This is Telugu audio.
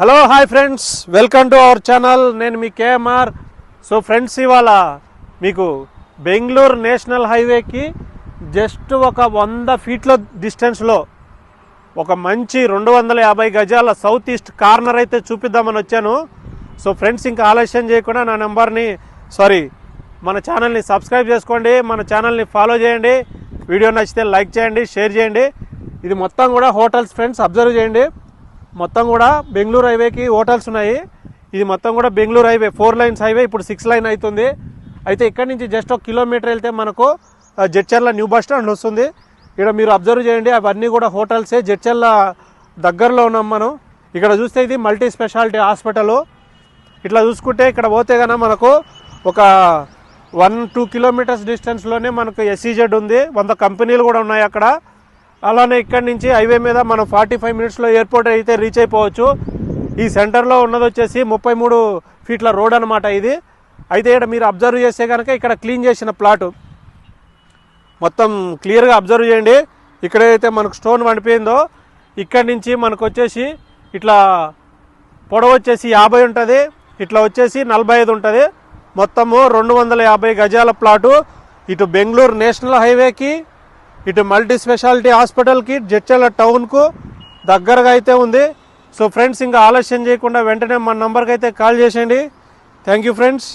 Hello hi friends welcome to our channel నేను మీ కేఎంఆర్. సో ఫ్రెండ్స్ ఇవాళ మీకు బెంగళూరు నేషనల్ హైవేకి జస్ట్ ఒక వంద ఫీట్ల డిస్టెన్స్లో ఒక మంచి రెండు వందల యాభై గజాల సౌత్ ఈస్ట్ కార్నర్ అయితే చూపిద్దామని వచ్చాను. సో ఫ్రెండ్స్ ఇంకా ఆలస్యం చేయకుండా నా నెంబర్ని సారీ మన ఛానల్ని సబ్స్క్రైబ్ చేసుకోండి. మన ఛానల్ని ఫాలో చేయండి. వీడియో నచ్చితే లైక్ చేయండి షేర్ చేయండి. ఇది మొత్తం కూడా హోటల్స్ ఫ్రెండ్స్ అబ్జర్వ్ చేయండి. మొత్తం కూడా బెంగళూరు హైవేకి హోటల్స్ ఉన్నాయి. ఇది మొత్తం కూడా Bengaluru highway four lanes highway ఇప్పుడు సిక్స్ లైన్ అవుతుంది అయితే ఇక్కడి నుంచి జస్ట్ ఒక కిలోమీటర్ వెళ్తే మనకు జడ్చర్ల న్యూ బస్ స్టాండ్ వస్తుంది. ఇక్కడ మీరు అబ్జర్వ్ చేయండి అవన్నీ కూడా హోటల్సే. జడ్చర్ల దగ్గరలో ఉన్నాం మనం. ఇక్కడ చూస్తే ఇది మల్టీ స్పెషాలిటీ హాస్పిటల్. ఇట్లా చూసుకుంటే ఇక్కడ పోతే కనుక మనకు ఒక వన్ టూ కిలోమీటర్స్ డిస్టెన్స్లోనే మనకు ఎస్సీజెడ్ ఉంది. వంద కంపెనీలు కూడా ఉన్నాయి అక్కడ. అలానే ఇక్కడి నుంచి హైవే మీద మనం ఫార్టీ ఫైవ్ మినిట్స్లో ఎయిర్పోర్ట్ అయితే రీచ్ అయిపోవచ్చు. ఈ సెంటర్లో ఉన్నది వచ్చేసి ముప్పై మూడు ఫీట్ల రోడ్ అనమాట ఇది. అయితే ఇక్కడ మీరు అబ్జర్వ్ చేస్తే కనుక ఇక్కడ క్లీన్ చేసిన ప్లాటు. మొత్తం క్లియర్గా అబ్జర్వ్ చేయండి. ఇక్కడైతే మనకు స్టోన్ పడిపోయిందో ఇక్కడి నుంచి మనకు వచ్చేసి ఇట్లా పొడవు వచ్చేసి యాభై ఉంటుంది ఇట్లా వచ్చేసి నలభై ఐదు ఉంటుంది. మొత్తము రెండు వందల యాభై గజాల ప్లాటు. ఇటు బెంగళూరు నేషనల్ హైవేకి ఇటు మల్టీ స్పెషాలిటీ హాస్పిటల్కి జడ్చల టౌన్కు దగ్గరగా అయితే ఉంది. సో ఫ్రెండ్స్ ఇంకా ఆలస్యం చేయకుండా వెంటనే మన నంబర్కి అయితే కాల్ చేసేయండి. Thank you friends.